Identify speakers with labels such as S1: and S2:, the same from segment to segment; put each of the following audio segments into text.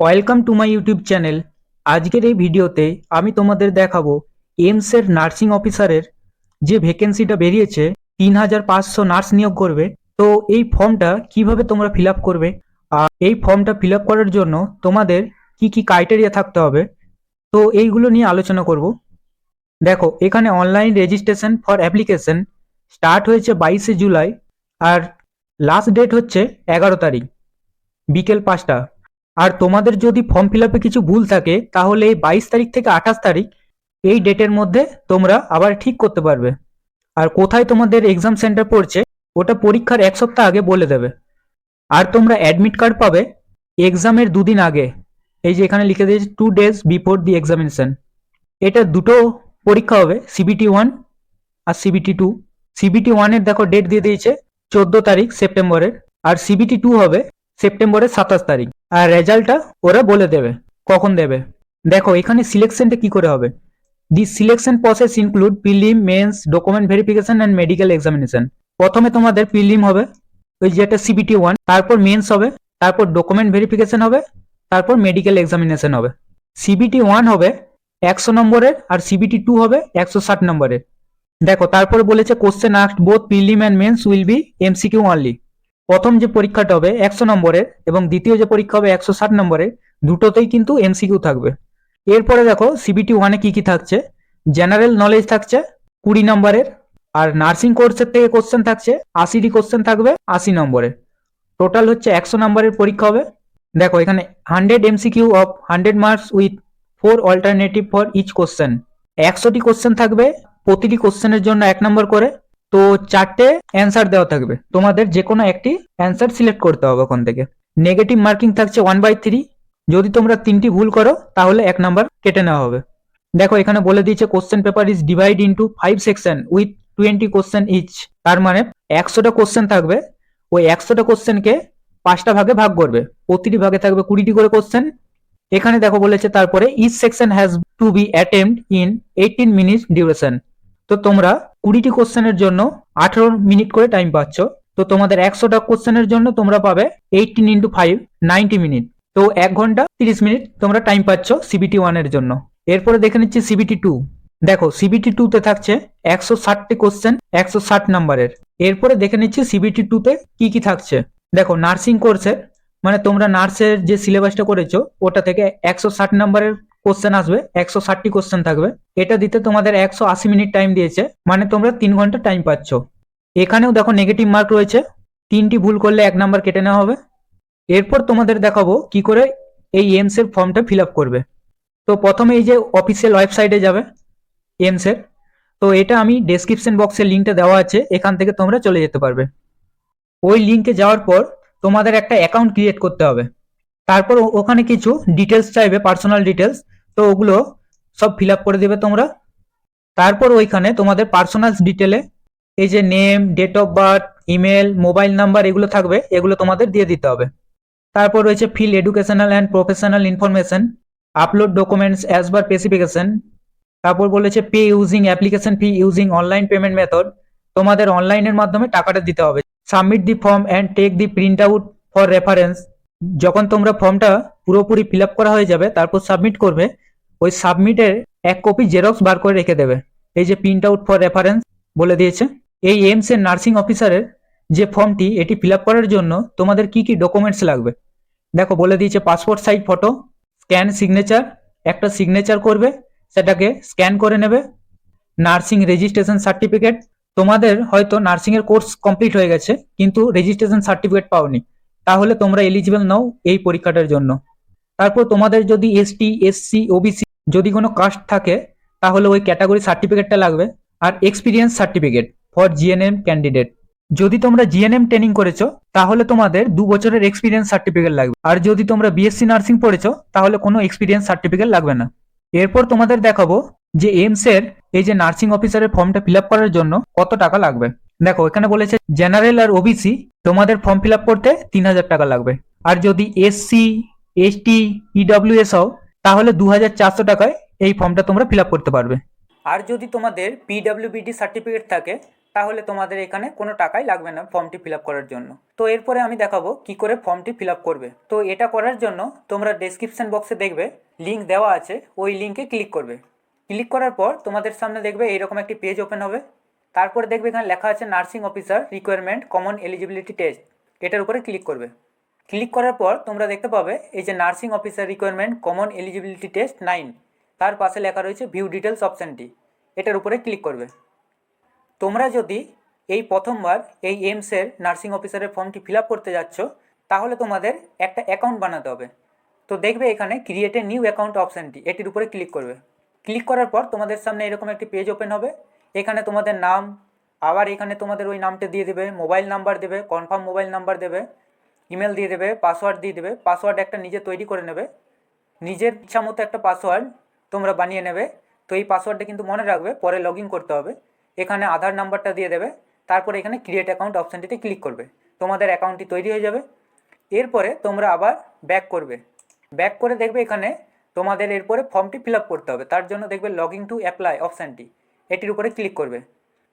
S1: Welcome to my YouTube channel আজকের এই ভিডিওতে আমি তোমাদের দেখাবো এমসের নার্সিং অফিসারের যে ভ্যাকেন্সিটা বেরিয়েছে তিন হাজার পাঁচশো নার্স নিয়োগ করবে। তো এই ফর্মটা কীভাবে তোমরা ফিল আপ করবে? আর এই ফর্মটা ফিল আপ করার জন্য তোমাদের কি কি ক্রাইটেরিয়া থাকতে হবে? তো এইগুলো নিয়ে আলোচনা করব। দেখো, এখানে online registration for application start হয়েছে বাইশে জুলাই, আর লাস্ট ডেট হচ্ছে এগারো তারিখ, বিকেল পাঁচটা। আর তোমাদের যদি ফর্ম ফিল কিছু ভুল থাকে, তাহলে এই বাইশ তারিখ থেকে আঠাশ তারিখ, এই ডেটের মধ্যে তোমরা আবার ঠিক করতে পারবে। আর কোথায় তোমাদের এক্সাম সেন্টার পড়ছে, ওটা পরীক্ষার এক সপ্তাহ আগে বলে দেবে। আর তোমরা অ্যাডমিট কার্ড পাবে এক্সামের দুদিন আগে। এই যে এখানে লিখে দিয়েছে two days before the examination এটা দুটো পরীক্ষা হবে সিবিটি ওয়ান আর সিবিটি টু সিবিটি ওয়ানের দেখো ডেট দিয়ে দিয়েছে, চোদ্দ তারিখ সেপ্টেম্বরের আর সিবিটি টু হবে সেপ্টেম্বরের সাতাশ তারিখ। আর রেজাল্টটা ওরা বলে দেবে, কখন দেবে। দেখো, এখানে সিলেকশনটা কি করে হবে? The selection process include prelim mains document verification and medical examination প্রথমে তোমাদের প্রিলিম হবে, ওই যেটা সিবিটি ওয়ান তারপর মেন্স হবে, তারপর ডকুমেন্ট ভেরিফিকেশন হবে, তারপর মেডিকেল এক্সামিনেশন হবে। সিবিটি ওয়ান হবে একশো নম্বরের আর সিবিটি টু হবে একশো ষাট নম্বরের। দেখো, তারপরে বলেছে question asked both prelim and mains will be MCQ only প্রথম যে পরীক্ষাটা হবে একশো নম্বরের এবং দ্বিতীয় যে পরীক্ষা হবে একশো ষাট নম্বরের দুটোতেই কিন্তু এমসিকিউ থাকবে। এরপরে দেখো সিবিটি ওয়ানে কি কি থাকছে? জেনারেল নলেজ থাকছে কুড়ি নম্বরের, আর নার্সিং কোর্সের থেকে কোশ্চেন থাকছে আশিটি কোশ্চেন থাকবে আশি নম্বরে। টোটাল হচ্ছে একশো নম্বরের পরীক্ষা হবে। দেখো এখানে hundred MCQ of hundred marks with four alternative for each question একশোটি কোশ্চেন থাকবে, প্রতিটি কোশ্চেনের জন্য এক নম্বর করে। তো চারটে অ্যান্সার দেওয়া থাকবে। তোমাদের যে কোনো একটি অ্যান্সার সিলেক্ট করতে হবে ওখান থেকে। নেগেটিভ মার্কিং থাকছে ওয়ান বাই থ্রি যদি তোমরা তিনটি ভুল করো, তাহলে এক নাম্বার কেটে নেওয়া হবে। দেখো, এখানে বলে দিয়েছে question paper is divide into five section with twenty question each তার মানে একশোটা কোশ্চেন থাকবে। ওই একশোটা কোশ্চেনকে পাঁচটা ভাগে ভাগ করবে। প্রতিটি ভাগে থাকবে কুড়িটি করে কোশ্চেন এখানে দেখো বলেছে, তারপরে each section has to be attempted in eighteen minutes duration তো তোমরা কুড়িটি কোশ্চেনের জন্য আঠারো মিনিট করে টাইম পাচ্ছ। তো তোমাদের একশোটা কোশ্চেনের জন্য তোমরা পাবে eighteen into five ninety minute তো এক ঘণ্টা তিরিশ মিনিট তোমরা টাইম পাচ্ছ সিবিটি ওয়ানের জন্য। এরপরে দেখে নিচ্ছি সিবিটি টু দেখো সিবিটি টু তে থাকছে একশো ষাটটি কোশ্চেন, একশো ষাট নাম্বারের। এরপরে দেখে নিচ্ছি সিবিটি টু তে কি কি থাকছে। দেখো নার্সিং কোর্সের মানে তোমরা নার্সের যে সিলেবাসটা করেছ, ওটা থেকে একশো ষাট নাম্বারের কোশ্চেন আসবে, একশো ষাটটি কোশ্চেন থাকবে। এটা দিতে তোমাদের একশো আশি মিনিট টাইম দিয়েছে মানে তোমরা তিন ঘণ্টা টাইম পাচ্ছ। এখানেও দেখো নেগেটিভ মার্ক রয়েছে, তিনটি ভুল করলে এক নাম্বার কেটে নেওয়া হবে। এরপর তোমাদের দেখাবো কি করে এই এমস এর ফর্মটা ফিল আপ করবে। তো প্রথমে এই যে অফিসিয়াল ওয়েবসাইটে যাবে এমস এর তো এটা আমি ডেসক্রিপশন বক্সের লিঙ্কটা দেওয়া আছে, এখান থেকে তোমরা চলে যেতে পারবে। ওই লিঙ্কে যাওয়ার পর তোমাদের একটা অ্যাকাউন্ট ক্রিয়েট করতে হবে। তারপর ওখানে কিছু ডিটেলস চাইবে পার্সোনাল ডিটেলস তো ওগুলো সব ফিল আপ করে দেবে তোমরা। তারপর ওইখানে তোমাদের পার্সোনাল ডিটেলে এই যে name date of birth email mobile number এগুলো থাকবে, এগুলো তোমাদের দিয়ে দিতে হবে। তারপর রয়েছে fill educational and professional information upload documents as per specification তারপর বলেছে pay using application fee using online payment method তোমাদের অনলাইনের মাধ্যমে টাকাটা দিতে হবে। Submit the form and take the print out for reference যখন তোমরা ফর্মটা পুরোপুরি ফিল আপ করা হয়ে যাবে, তারপর সাবমিট করবে ওই সাবমিটের এক কপি জেরক্স বার করে রেখে দেবে। এই যে প্রিন্ট আউট ফর রেফারেন্স বলে দিয়েছে। এই এমস এর নার্সিং অফিসারের যে ফর্মটি, এটি ফিল করার জন্য তোমাদের কি কি ডকুমেন্টস লাগবে? দেখো, বলে দিয়েছে passport size photo scan signature একটা সিগনেচার করবে, সেটাকে স্ক্যান করে নেবে নার্সিং রেজিস্ট্রেশন সার্টিফিকেট তোমাদের হয়তো নার্সিং এর কোর্স কমপ্লিট হয়ে গেছে, কিন্তু রেজিস্ট্রেশন সার্টিফিকেট পাওনি। তাহলে তোমরা এলিজিবল নাও এই পরীক্ষাটার জন্য। তারপর তোমাদের যদি এসটি এসসি ওবিসি যদি কোনো কাস্ট থাকে, তাহলে ওই ক্যাটাগরি সার্টিফিকেটটা লাগবে আর experience certificate for GNM candidate যদি তোমরা জিএনএম ট্রেনিং করেছ, তাহলে তোমাদের দু বছরের এক্সপিরিয়েন্স সার্টিফিকেট লাগবে। আর যদি তোমরা বিএসসি নার্সিং পড়েছো, তাহলে কোনো এক্সপিরিয়েন্স সার্টিফিকেট লাগবে না। এরপর তোমাদের দেখাবো যে এমস এর এই যে নার্সিং অফিসারের ফর্মটা ফিল করার জন্য কত টাকা লাগবে। দেখো, এখানে বলেছে জেনারেল আর ওবিসি তোমাদের ফর্ম ফিল করতে তিন হাজার টাকা লাগবে। আর যদি এসসি এসটি ইডব্লিউএস হও তাহলে দু হাজার চারশো টাকায় এই ফর্মটা তোমরা ফিল করতে পারবে। আর যদি তোমাদের পিডব্লিউবিডি সার্টিফিকেট থাকে, তাহলে তোমাদের এখানে কোনো টাকাই লাগবে না ফর্মটি ফিল করার জন্য। তো এরপরে আমি দেখাবো কি করে ফর্মটি ফিল করবে। তো এটা করার জন্য তোমরা ডেসক্রিপশন বক্সে দেখবে লিঙ্ক দেওয়া আছে, ওই লিঙ্কে ক্লিক করবে। ক্লিক করার পর তোমাদের সামনে দেখবে এইরকম একটি পেজ ওপেন হবে। তারপরে দেখবে এখানে লেখা আছে nursing officer recruitment common eligibility test এটার উপরে ক্লিক করবে। ক্লিক করার পর তোমরা দেখতে পাবে এই যে nursing officer recruitment common eligibility test nine. তার পাশে লেখা রয়েছে ভিউ ডিটেলস অপশানটি। এটার উপরে ক্লিক করবে। তোমরা যদি এই প্রথমবার এই এইমসের নার্সিং অফিসারের ফর্মটি ফিল করতে যাচ্ছ, তাহলে তোমাদের একটা অ্যাকাউন্ট বানাতে হবে। তো দেখবে এখানে ক্রিয়েট এ নিউ অ্যাকাউন্ট অপশানটি, এটির উপরে ক্লিক করবে। ক্লিক করার পর তোমাদের সামনে এরকম একটি পেজ ওপেন হবে। এখানে তোমাদের নাম, আবার এখানে তোমাদের ওই নামটা দিয়ে দেবে, মোবাইল নাম্বার দেবে, কনফার্ম মোবাইল নাম্বার দেবে। ইমেল দিয়ে দেবে পাসওয়ার্ড দিয়ে দেবে পাসওয়ার্ড একটা নিজে তৈরি করে নেবে। নিজের ইচ্ছা মতো একটা পাসওয়ার্ড তোমরা বানিয়ে নেবে। তো এই পাসওয়ার্ডটা কিন্তু মনে রাখবে, পরে লগ করতে হবে। এখানে আধার নাম্বারটা দিয়ে দেবে, তারপরে এখানে ক্রিয়েট অ্যাকাউন্ট অপশানটিতে ক্লিক করবে। তোমাদের অ্যাকাউন্টটি তৈরি হয়ে যাবে। এরপরে তোমরা আবার ব্যাক করবে। ব্যাক করে দেখবে এখানে তোমাদের এরপরে ফর্মটি ফিল করতে হবে। তার জন্য দেখবে লগ টু অ্যাপ্লাই অপশানটি এটির উপরে ক্লিক করবে।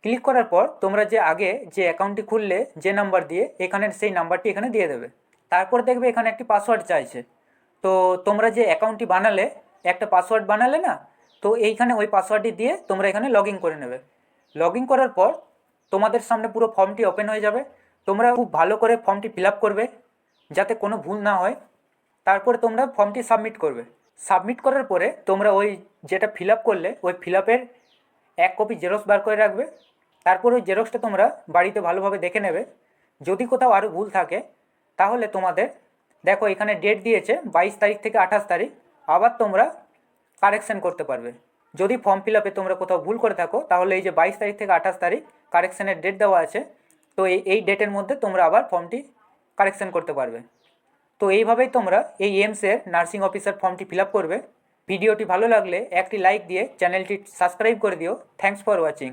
S1: ক্লিক করার পর তোমরা যে আগে যে অ্যাকাউন্টটি খুললে যে নাম্বার দিয়ে, এখানে সেই নাম্বারটি এখানে দিয়ে দেবে। তারপর দেখবে এখানে একটি পাসওয়ার্ড চাইছে। তো তোমরা যে অ্যাকাউন্টটি বানালে, একটা পাসওয়ার্ড বানালে না, তো এইখানে ওই পাসওয়ার্ডটি দিয়ে তোমরা এখানে লগ করে নেবে। লগ করার পর তোমাদের সামনে পুরো ফর্মটি ওপেন হয়ে যাবে। তোমরা খুব ভালো করে ফর্মটি ফিল করবে, যাতে কোনো ভুল না হয়। তারপরে তোমরা ফর্মটি সাবমিট করবে। সাবমিট করার পরে তোমরা ওই যেটা ফিল করলে, ওই ফিল এক কপি জেরক্স বার করে রাখবে। তারপর ওই জেরক্সটা তোমরা বাড়িতে ভালোভাবে দেখে নেবে। যদি কোথাও আরও ভুল থাকে, তাহলে তোমাদের, দেখো এখানে ডেট দিয়েছে বাইশ তারিখ থেকে আঠাশ তারিখ, আবার তোমরা কারেকশন করতে পারবে। যদি ফর্ম ফিল আপে তোমরা কোথাও ভুল করে থাকো, তাহলে এই যে বাইশ তারিখ থেকে আঠাশ তারিখ কারেকশানের ডেট দেওয়া আছে, তো এই এই ডেটের মধ্যে তোমরা আবার ফর্মটি কারেকশান করতে পারবে। তো এইভাবেই তোমরা এই এমসের নার্সিং অফিসার ফর্মটি ফিল করবে। ভিডিওটি ভালো লাগলে একটি লাইক দিয়ে চ্যানেলটি সাবস্ক্রাইব করে দিও। Thanks for watching